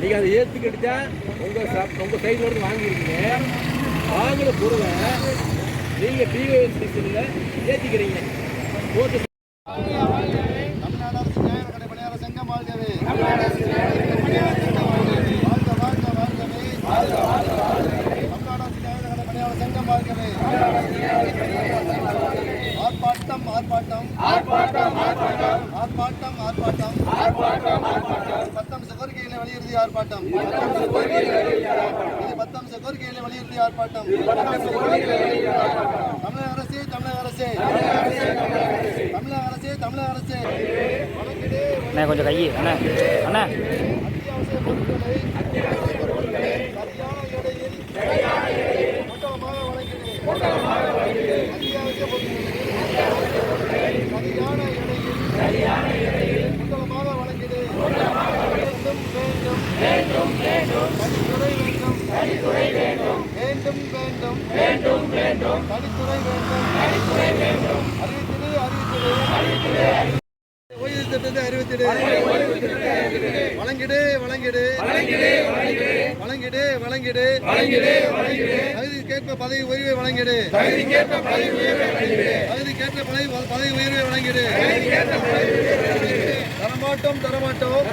நீங்க அதை ஏத்துக்கிட்டா உங்க ச- உங்க சைடுல இருந்து வாங்கிருக்கீங்க வாங்கின பொருளை நீங்க பிஓஎஸ்டிசியில் ஏத்திக்கிறீங்க போட்டு அரசு கடை சங்கம் கடை சங்கம் ஆர்ப்பாட்டம். ஆர்ப்பாட்டம் ஆர்ப்பாட்டம். ஆர்ப்பாட்டம் ஆர்ப்பாட்டம். வலியுறுத்தி ஆர்ப்பாட்டம். பத்தம்ச கோரிக்கைகளை வலியுறுத்தி ஆர்ப்பாட்டம். தமிழக அரசே தமிழக அரசே. தமிழக அரசே தமிழக அரசே. அண்ணா கொஞ்சம் கை அண்ணா அண்ணா. அத்தியாவசிய பொருட்களை சரியான எடையில் மொத்தமாக வழங்கிடு அத்தியாவசிய பொருட்களை சரியான எடையில் மொத்தமாக வழங்கிடு வேண்டும் வேண்டும் தனித்துறை வேண்டும் வேண்டும். வேண்டும் வேண்டும். தனித்துறை வேண்டும். அறிவித்திடு அறிவித்திடு. ஓய்வு திட்டத்தை அறிவித்திடு. வழங்கிடு வழங்கிடு. வழங்கிடு வழங்கிடு. தகுதிக்கேற்ப பதவி உயர்வை வழங்கிடு. தகுதிக்கேற்ப பதவி பதவி உயர்வை வழங்கிடு. தரமாட்டோம் தரமாட்டோம்.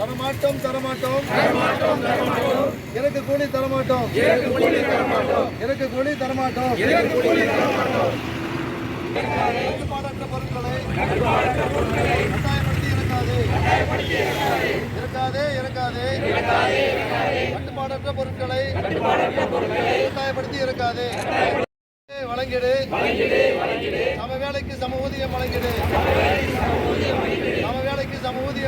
தரமாட்டோம் தரமாட்டோம். எனக்கு கூலி தரமாட்டோம். எனக்கு கூலி தரமாட்டோம். கட்டுப்பாடற்ற பொருட்களை கட்டாயப்படுத்தி இருக்காது இருக்காதே இருக்காதே கட்டுப்பாடற்ற பொருட்களை கட்டாயப்படுத்தி இருக்காது வழங்கிடு. சம வேலைக்கு சம ஊதியம் வழங்கிடு.